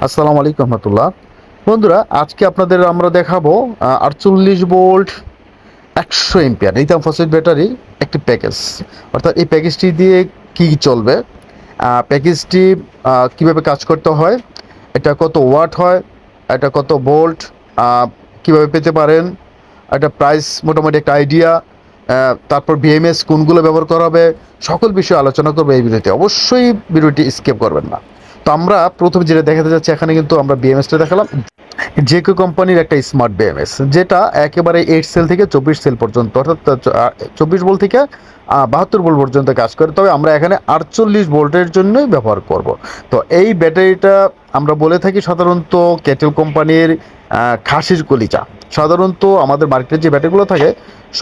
আসসালামু আলাইকুম রহমতুল্লাহ। বন্ধুরা, আজকে আপনাদের আমরা দেখাবো আটচল্লিশ ভোল্ট একশো এমপিয়ার লিথিয়াম ফসফেট ব্যাটারি একটি প্যাকেজ অর্থাৎ এই প্যাকেজটি দিয়ে কি চলবে? প্যাকেজটি কীভাবে কাজ করতে হয়? এটা কত ওয়াট হয়? এটা কত ভোল্ট? কীভাবে পেতে পারেন? একটা প্রাইস মোটামুটি একটা আইডিয়া তারপর বিএমএস কোনগুলো ব্যবহার করা হবে? সকল বিষয়ে আলোচনা করবে এই ভিডিওতে। অবশ্যই ভিডিওটি স্কেপ করবেন না। তো আমরা প্রথম যেটা দেখাতে যাচ্ছি, এখানে কিন্তু আমরা বিএমএসটা দেখালাম। জেকো কোম্পানির একটা স্মার্ট বিএমএস যেটা একেবারে এইট সেল থেকে চব্বিশ সেল পর্যন্ত, অর্থাৎ চব্বিশ ভোল্ট থেকে বাহাত্তর ভোল্ট পর্যন্ত কাজ করে। তবে আমরা এখানে আটচল্লিশ ভোল্টের জন্যই ব্যবহার করব। তো এই ব্যাটারিটা আমরা বলে থাকি সাধারণত কেটেল কোম্পানির খাসির কলিচা সাধারণত আমাদের মার্কেটে যে ব্যাটারিগুলো থাকে,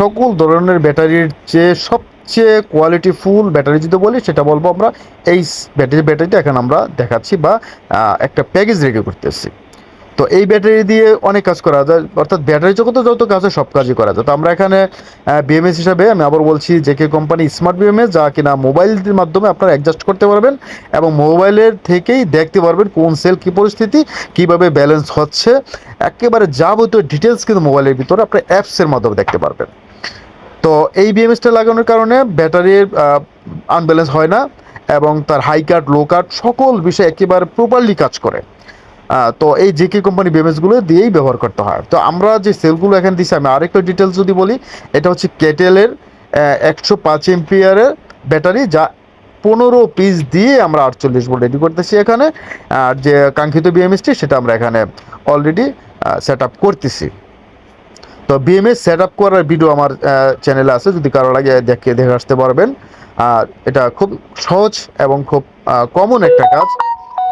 সকল ধরনের ব্যাটারির যে সবচেয়ে কোয়ালিটি ফুল ব্যাটারি যদি বলি, সেটা বলব আমরা, এই ব্যাটারি ব্যাটারিটা এখন আমরা দেখাচ্ছি বা একটা প্যাকেজ রেডি করতেছি তো এই ব্যাটারি দিয়ে অনেক কাজ করা যায়। অর্থাৎ ব্যাটারি জগতে যত কাজ হয় সব কাজই করা যায়। তো আমরা এখানে বিএমএস হিসাবে আমি আবার বলছি যে কে কোম্পানি স্মার্ট বিএমএস যা কিনা মোবাইলের মাধ্যমে আপনারা অ্যাডজাস্ট করতে পারবেন এবং মোবাইলের থেকেই দেখতে পারবেন কোন সেল কী পরিস্থিতি, কীভাবে ব্যালেন্স হচ্ছে। একেবারে যাবতীয় ডিটেলস কিন্তু মোবাইলের ভিতরে আপনার অ্যাপসের মাধ্যমে দেখতে পারবেন। তো এই বিএমএসটা লাগানোর কারণে ব্যাটারির আনব্যালেন্স হয় না এবং তার হাই কাট লো কাট সকল বিষয় একেবারে প্রপারলি কাজ করে। তো এই জেকে কোম্পানি বিএমএসগুলো দিয়েই ব্যবহার করতে হয়। তো আমরা যে সেলগুলো এখানে দিচ্ছি আমি আরেকটা ডিটেলস যদি বলি, এটা হচ্ছে কেটেলের একশো পাঁচ এমপিয়ারের ব্যাটারি যা পনেরো পিস দিয়ে আমরা আটচল্লিশ ভোল্ট রেডি করতেছি এখানে। আর যে কাঙ্ক্ষিত বিএমএসটি সেটা আমরা এখানে অলরেডি সেট আপ করতেছি। তো বিএমএস সেট আপ করার ভিডিও আমার চ্যানেলে আছে, যদি কারও লাগে দেখে দেখে আসতে পারবেন। আর এটা খুব সহজ এবং খুব কমন একটা কাজ।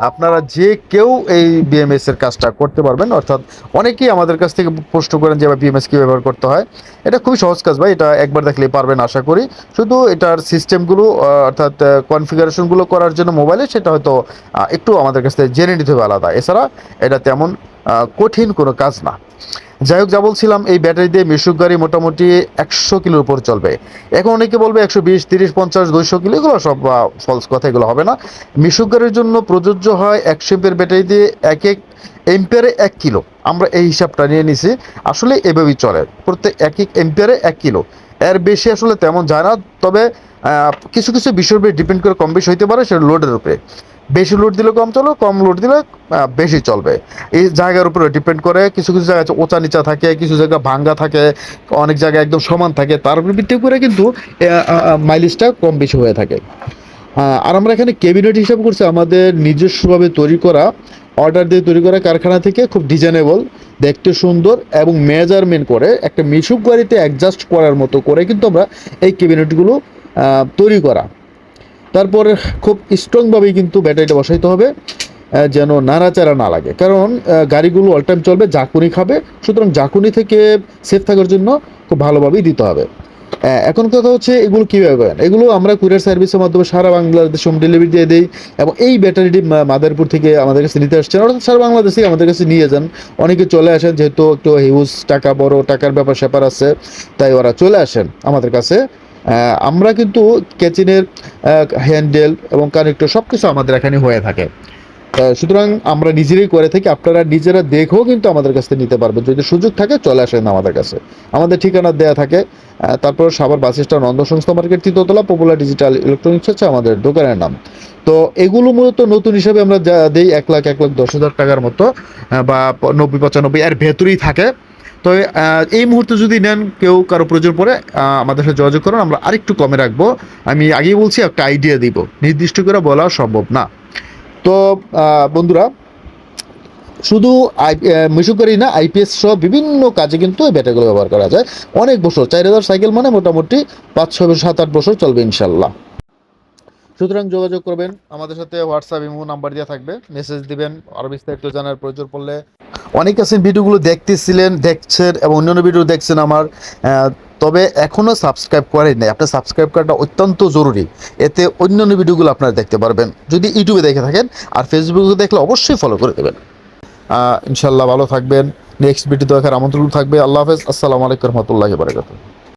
আপনারা যে কেউ এই বিএমএস এর কাজটা করতে পারবেন, অর্থাৎ অনেকেই আমাদের কাছ থেকে প্রশ্ন করেন যে বিএমএস কি ব্যবহার করতে হয়? এটা খুবই সহজ কাজ, ভাই, এটা একবার দেখলেই পারবেন, আশা করি। শুধু এটার সিস্টেমগুলো অর্থাৎ কনফিগারেশনগুলো করার জন্য মোবাইলে সেটা হয়তো একটু আমাদের কাছ থেকে জেনে নিতে হবে আলাদা। এছাড়া এটা তেমন কঠিন কোনো কাজ না। যাই হোক, যা বলছিলাম, এই ব্যাটারি দিয়ে মিশুক গাড়ি মোটামুটি একশো কিলোর উপর চলবে। এখন অনেকে বলবে একশো বিশ, তিরিশ, পঞ্চাশ, দুইশো কিলো, এগুলো সব ফলস কথা, এগুলো হবে না। মিশুক গাড়ির জন্য প্রযোজ্য হয় একশো এম্পের ব্যাটারি দিয়ে এক এক এম্পিয়ারে এক কিলো। আমরা এই হিসাবটা নিয়ে নিছি। আসলে এভাবেই চলে। প্রত্যেক এক এক এম্পিয়ারে এক কিলো। এর বেশি আসলে তেমন যায় না। তবে কিছু কিছু বিষয়ের উপরে ডিপেন্ড করে কম বেশি হইতে পারে সেটা লোডের উপরে। বেশি লোড দিলে কম চলবে কম লোড দিলে বেশি চলবে। এই জায়গার উপরে ডিপেন্ড করে। কিছু কিছু জায়গায় ওচা নিচা থাকে, কিছু জায়গা ভাঙ্গা থাকে, অনেক জায়গায় একদম সমান থাকে। তার উপর ভিত্তি করে কিন্তু মাইলেজটা কম বেশি হয়ে থাকে। আর আমরা এখানে ক্যাবিনেট হিসাব করছি, আমাদের নিজস্বভাবে তৈরি করা অর্ডার দিয়ে তৈরি করা কারখানা থেকে খুব ডিজাইনেবল দেখতে সুন্দর এবং মেজারমেন্ট করে, একটা মিশুক গাড়িতে অ্যাডজাস্ট করার মতো করে কিন্তু আমরা এই ক্যাবিনেটগুলো তৈরি করা। তারপর খুব স্ট্রংভাবেই কিন্তু ব্যাটারিটা বসাইতে হবে যেন নাড়াচাড়া না লাগে। কারণ গাড়িগুলো অল টাইম চলবে জাকুনি খাবে, সুতরাং জাকুনি থেকে সেফ থাকার জন্য খুব ভালোভাবেই দিতে হবে। এখন কথা হচ্ছে এগুলো কীভাবে করেন? এগুলো আমরা কুরিয়ার সার্ভিসের মাধ্যমে সারা বাংলাদেশ হোম ডেলিভারি দিয়ে দিই এবং এই ব্যাটারিটি মাদারপুর থেকে আমাদের কাছে নিতে আসছেন। অর্থাৎ সারা বাংলাদেশ থেকে আমাদের কাছে নিয়ে যান। অনেকে চলে আসেন, যেহেতু একটু হিউজ টাকা, বড় টাকার ব্যাপার স্যাপার আছে, তাই ওরা চলে আসেন আমাদের কাছে। আমরা কিন্তু কেচিনের হ্যান্ডেল এবং কানেক্টর সব কিছু আমাদের এখানে হয়ে থাকে। সুতরাং আমরা নিজেরাই করে থাকি আপনারা নিজেরা দেখেও কিন্তু আমাদের কাছ থেকে নিতে পারবেন। যদি সুযোগ থাকে চলে আসেন আমাদের কাছে। আমাদের ঠিকানা দেয়া থাকে। তারপর সাবার বাস স্ট্যান্ড অন্ধ সংস্থা মার্কেট তৃতীয়তলা পপুলার ডিজিটাল ইলেকট্রনিক্স হচ্ছে আমাদের দোকানের নাম। তো এগুলো মূলত নতুন হিসাবে আমরা যা দিই এক লাখ এক লাখ দশ হাজার টাকার মতো বা নব্বই পঁচানব্বই এর ভেতরেই থাকে। তো এই মুহূর্তে যদি নেন কেউ কারও প্রয়োজন আহ, আমাদের সাথে যোগাযোগ করুন। আমরা আরেকটু কমে রাখব। আমি আগেই বলছি একটা আইডিয়া দিব। নির্দিষ্ট করে বলা সম্ভব না। তো বন্ধুরা, শুধু আই মিশুকারি না আইপিএস সহ বিভিন্ন কাজে কিন্তু এই ব্যাটারিগুলো ব্যবহার করা যায়। অনেক বছর, চার হাজার সাইকেল মানে মোটামুটি পাঁচ, ছয়, সাত, আট বছর চলবে ইনশাল্লাহ সুতরাং যোগাযোগ করবেন, আমাদের সাথে হোয়াটসঅ্যাপ ইমো নাম্বার দেওয়া থাকবে। মেসেজ দিবেন আরও বিস্তারিত জানার প্রয়োজন পড়লে। অনেক আছেন ভিডিওগুলো দেখতেছিলেন, দেখছেন, এবং অন্যান্য ভিডিও দেখছেন আমার। তবে এখনও সাবস্ক্রাইব করেন নাই। আপনার সাবস্ক্রাইব করাটা অত্যন্ত জরুরি। এতে অন্য অন্য ভিডিওগুলো আপনারা দেখতে পারবেন। যদি ইউটিউবে দেখে থাকেন আর ফেসবুকে দেখলে অবশ্যই ফলো করে দেবেন। ইনশাল্লাহ ভালো থাকবেন। নেক্সট ভিডিও দেখার আমন্ত্রণ থাকবে। আল্লাহ হাফেজ। আসসালামু আলাইকুম রহমতুল্লাহ বারকাতুহ।